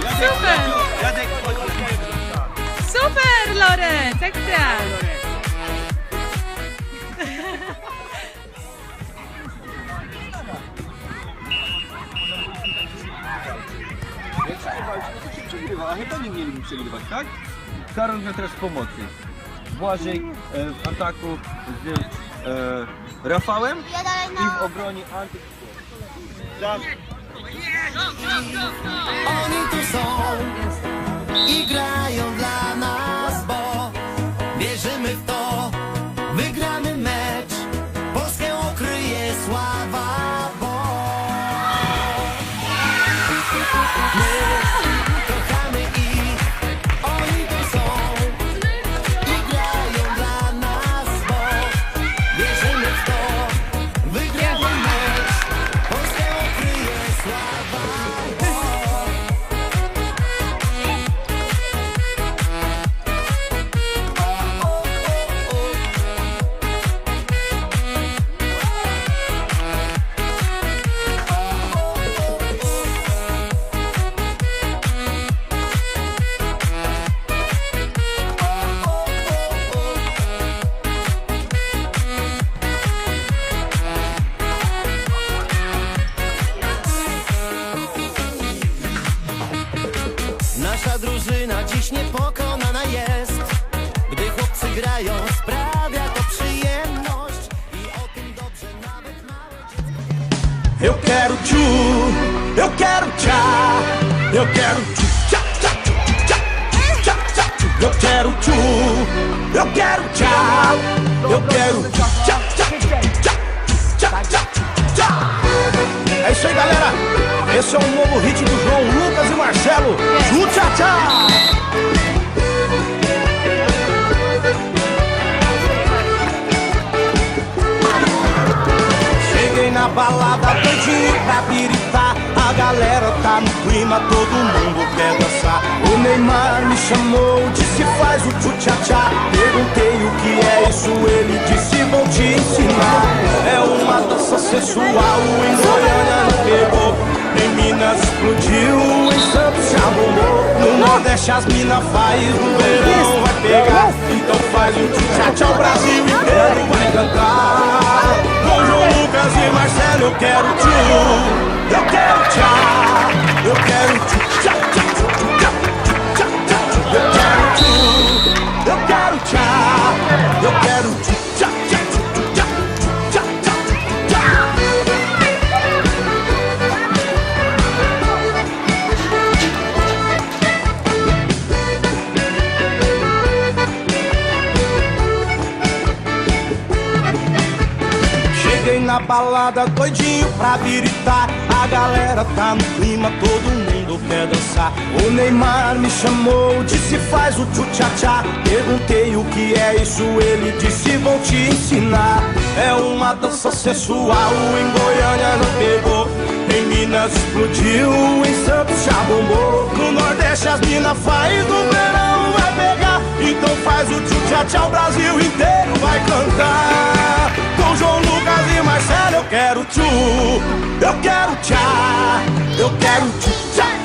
super! Jadek, Super, Lorenz, ekstra! jak się to się przegrywa, a chyba nie mieli przegrywać, tak? Karol miał teraz pomocy. Błażej e, w ataku z e, Rafałem Ja dalej i w na... obronie Antyk. Oni tu są i grają dla nas, bo high. Drużyna dziś niepokonana jest Gdy chłopcy grają sprawia to przyjemność I o tym dobrze nawet małe Eu quero tchu, eu quero tchá, eu quero tchu, tchá, tchá, tchu, tchá. Eu quero tchu, eu quero tchá, eu quero tchá, tchá, tchá, tchá, tchá, tchá. É isso aí, galera. Esse é um novo hit do João Lucas Marcelo. Tchu, tchá. Cheguei na balada doidinho pra piritar A galera tá no clima, todo mundo quer dançar. O Neymar me chamou, disse faz o tchu-tchá-tchá Perguntei o que é isso, ele disse vou te ensinar. É uma dança sensual, em Goiânia não pegou Em Minas explodiu, em Santos já bombou No Nordeste as mina faz, no verão. Vai pegar. Então faz o tchu-tchá-tchá, o Brasil inteiro. Vai cantar. Com João Lucas e Marcelo eu quero tchu. Eu quero tchá Eu quero tchu. Eu quero tchu. Eu quero tchá Eu quero balada doidinho pra viritar A galera tá no clima, todo mundo quer dançar. O Neymar me chamou, disse faz o tchu-tchá-tchá. Perguntei o que é isso, ele disse vou te ensinar. É uma dança sensual, em Goiânia não pegou. Em Minas explodiu, em Santos já bombou. No Nordeste as mina faz, no verão vai pegar. Então faz o tchu-tchá-tchá, o Brasil inteiro vai cantar João Lucas e Marcelo eu quero tchu. Eu quero tchá. Eu quero tchu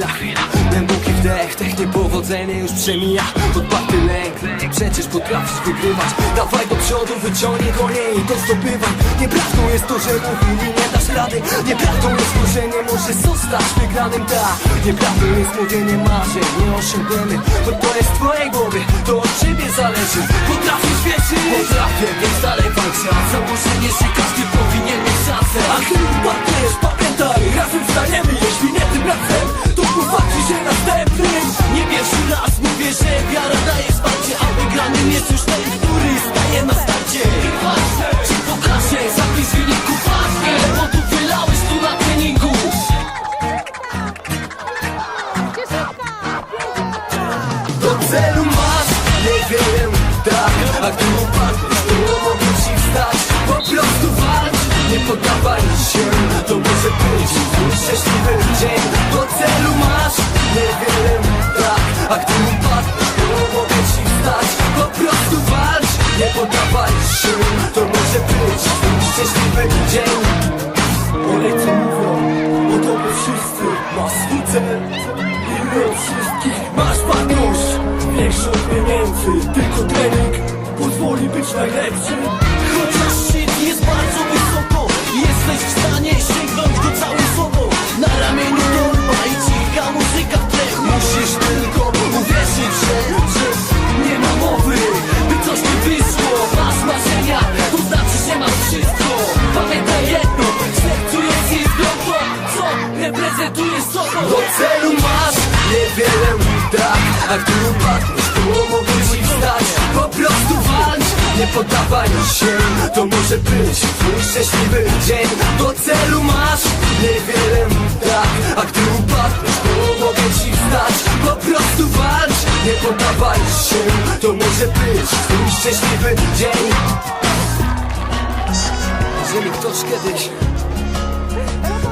ta chwila. Głęboki wdech, tech niepowodzenie już przemija. Odparty lęk, przecież potrafisz wygrywać. Dawaj do przodu, wyciągnij konie i to zdobywaj. Nieprawdą jest to, że mówili nie dasz rady. Nieprawdą jest to, że nie możesz zostać wygranym Tak, nieprawdą jest mówienie marzeń Nie osiągniemy, bo to jest twojej głowie To od ciebie zależy. Potrafisz wierzyć? Potrafię, więc dalej walczę. Założenie, że każdy powinien mieć szansę. A ty upadniesz, pamiętaj Razem staniemy, jeśli nie tym razem Popatrz się następnym Nie pierwszy raz mówię, że wiara daje wsparcie A wygranym jest już ten, który staje na starcie. Ci pokażę, zapis wyniku patrzę Bo tu wylałeś tu na treningu. Do celu masz, nie wiem, tak. A gdy upadniesz, to mogę ci wstać. Po prostu walcz, nie poddawaj się. To może być szczęśliwy dzień. Do celu masz, nie wiem, tak A gdy upadniesz, to mogę ci wstać. Po prostu walcz, nie poddawaj się. To może być szczęśliwy dzień. Olej mówią, o tobie wszyscy Masz swój cel i my od wszystkich Masz wartość, większą od pieniędzy Tylko trening. Pozwoli być najlepszym szczęśliwy dzień. Do celu masz niewiele tak A gdy upadniesz, to mogę ci wstać. Po prostu walcz, nie poddawaj się To może być twój szczęśliwy dzień. Jeżeli ktoś kiedyś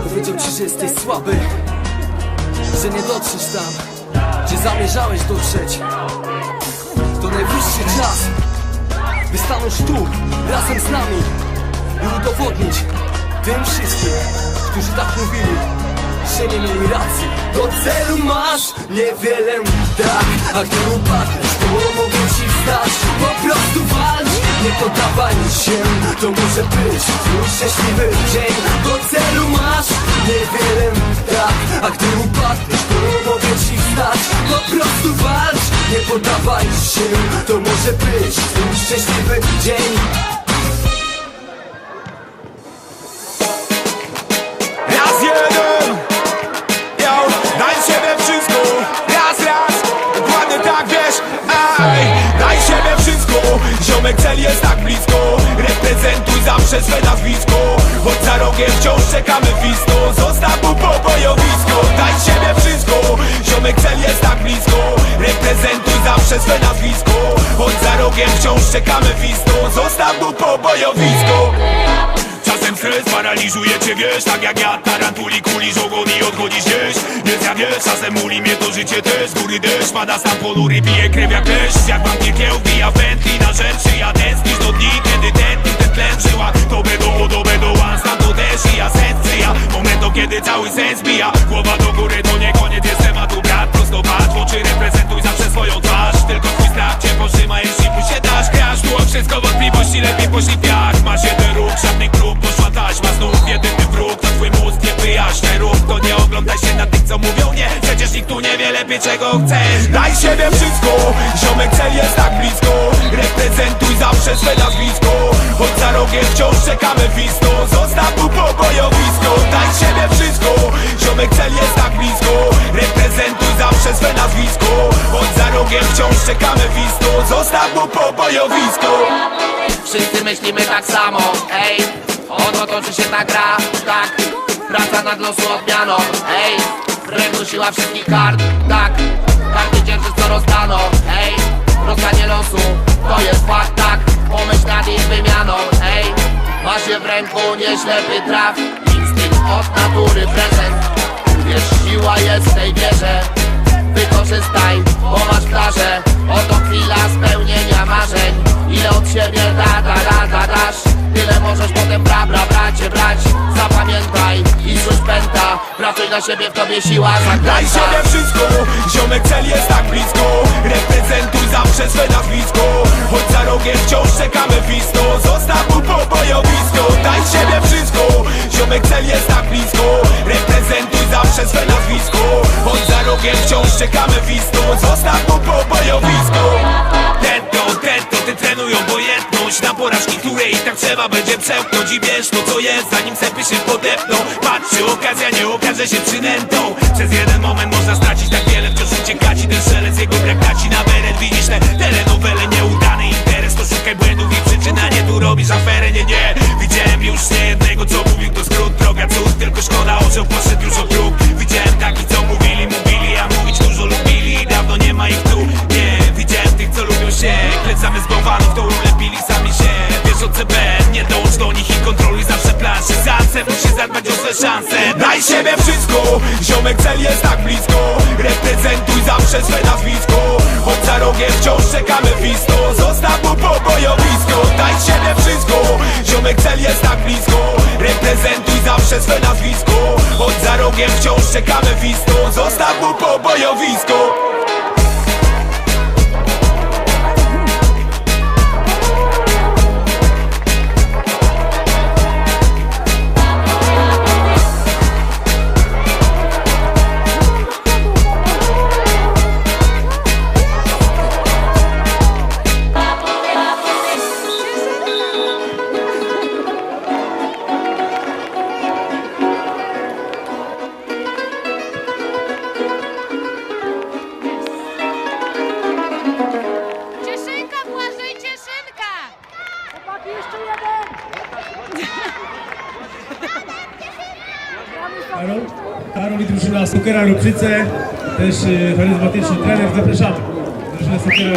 Powiedział ci, że jesteś słaby Że nie dotrzesz tam Gdzie zamierzałeś dotrzeć To najwyższy czas By stanąć tu Razem z nami I udowodnić Tym wszystkim Którzy tak mówili Że nie mieli racji. Do celu masz Niewiele tak. A gdy upadniesz To mogę ci wstać. Po prostu walcz Nie poddawaj się. To może być Twój szczęśliwy dzień. Do celu masz Niewiele tak. A gdy upadniesz To mogę ci wstać. Po prostu walcz Nie poddawaj się. To może być Twój szczęśliwy dzień Ziomek cel jest tak blisko. Reprezentuj zawsze swe nazwisko. Choć za rogiem wciąż czekamy wisto Zostaw mu pobojowisko Daj siebie wszystko. Ziomek cel jest tak blisko. Reprezentuj zawsze swe nazwisko. Choć za rogiem wciąż czekamy wisto Zostaw mu pobojowisko stres paraliżuje cię, wiesz Tak jak ja, tarantuli, kulisz ogon i odchodzisz gdzieś. Więc ja wiesz, czasem muli mnie to życie też Z góry deszcz, pada stan ponury, bije krew jak deszcz Jak wampir kiełbija wędli na rzeczy Ja tęsknisz do dni, kiedy tętni ten tlen żyła. To będą, do będą, one tam to też i ja sens przyja Momentu, kiedy cały sens bija chcesz Daj siebie wszystko, ziomek cel jest tak blisko. Reprezentuj zawsze swe nazwisko. Choć za rogiem wciąż czekamy wisto Zostaw tu pobojowisko Daj siebie wszystko, ziomek cel jest tak blisko. Reprezentuj zawsze swe nazwisko. Choć za rogiem wciąż czekamy wisto Zostaw mu pobojowisko Wszyscy myślimy tak samo, ej O to toczy się ta gra, tak Praca nad losu odmianą, ej W ręku siła wszystkich kart, tak Każdy dzierży co rozdano, ej Rozdanie losu, to jest fakt, tak. Pomyśl nad ich wymianą, ej Masz je w ręku, nie ślepy traf Instynkt od natury prezent. Wiesz, siła jest w tej wierze. Wykorzystaj, bo masz plażę siebie w tobie siła zagraj siebie wszystko, ziomek cel jest tak blisko. Reprezentuj zawsze swe nazwisko. Choć za rogiem wciąż czekamy wisto Zostaw mu pobojowisko. Daj siebie wszystko, ziomek cel jest tak blisko. Reprezentuj zawsze swe nazwisko. Choć za rogiem wciąż czekamy wisto Zostaw mu pobojowisko. Ten to, ten to, ty trenują Na porażki, które i tak trzeba będzie przełknąć I wiesz to co jest, zanim sepy się podepną. Patrz, czy okazja nie okaże się przynętą. Przez jeden moment można stracić tak wiele Wciąż uciekać i ten szelec jego brak na beret Widzisz te telenowele, nieudany interes. To szukaj błędów i przyczyna, nie tu robisz aferę Nie, nie, widziałem już nie jednego co mówił To skrót, droga cud, tylko szkoda orzeł poszedł zawsze planszę Zawsze musisz zadbać o swe szanse. Daj siebie wszystko, ziomek cel jest tak blisko. Reprezentuj zawsze swe nazwisko. Choć za rogiem wciąż czekamy wisto Zostaw mu pobojowisko. Daj siebie wszystko, ziomek cel jest tak blisko. Reprezentuj zawsze swe nazwisko. Choć za rogiem wciąż czekamy wisto Zostaw mu pobojowisko Rupczyce, też e, charyzmatyczny trener, zapraszamy. Drużyna Sokera.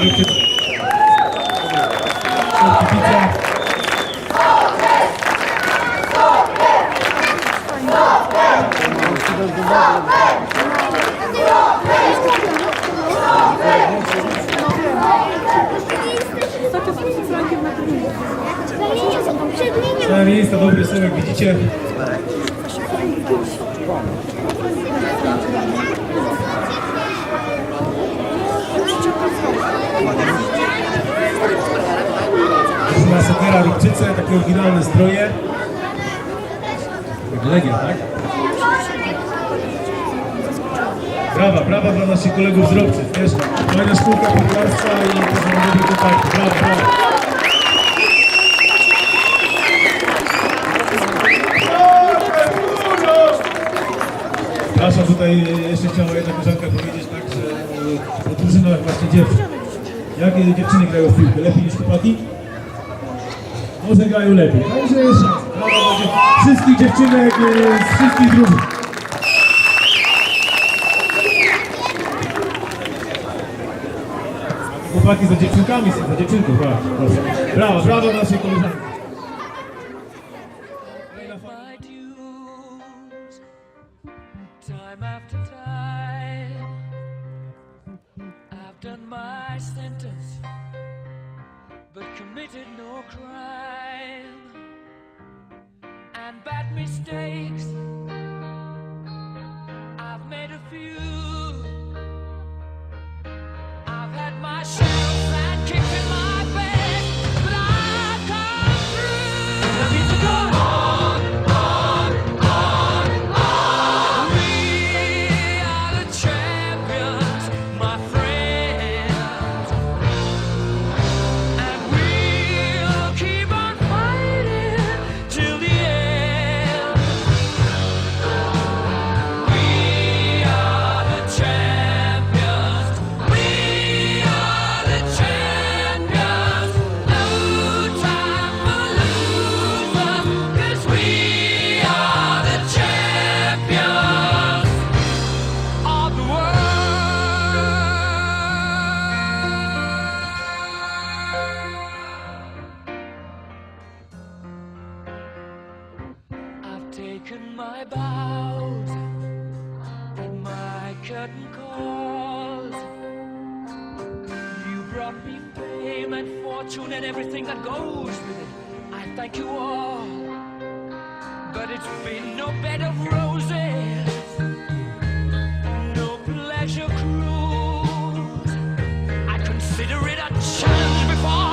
Całe miejsce dobre są, jak widzicie. Drużyna Sokera Rupczyce, takie oryginalne stroje. Legia, tak? Brawa, brawa dla naszych kolegów z Robczyc, wiesz? Fajna szkółka piłkarstwa i to są dobre kontakty. Brawa, brawa. Przepraszam, tutaj jeszcze chciała jedna koleżanka powiedzieć tak, że e, o drużynach właśnie dziewczyn. Jak dziewczyny grają w piłkę? Lepiej niż chłopaki? Może grają lepiej. Także wszystkich dziewczynek e, z wszystkich drużyn. Chłopaki za dziewczynkami za dziewczynką, brawo. proszę. Brawo, brawo dla naszej koleżanki. Mistakes. brought me fame and fortune and everything that goes with it. I thank you all. But it's been no bed of roses, no pleasure cruise. I consider it a challenge before.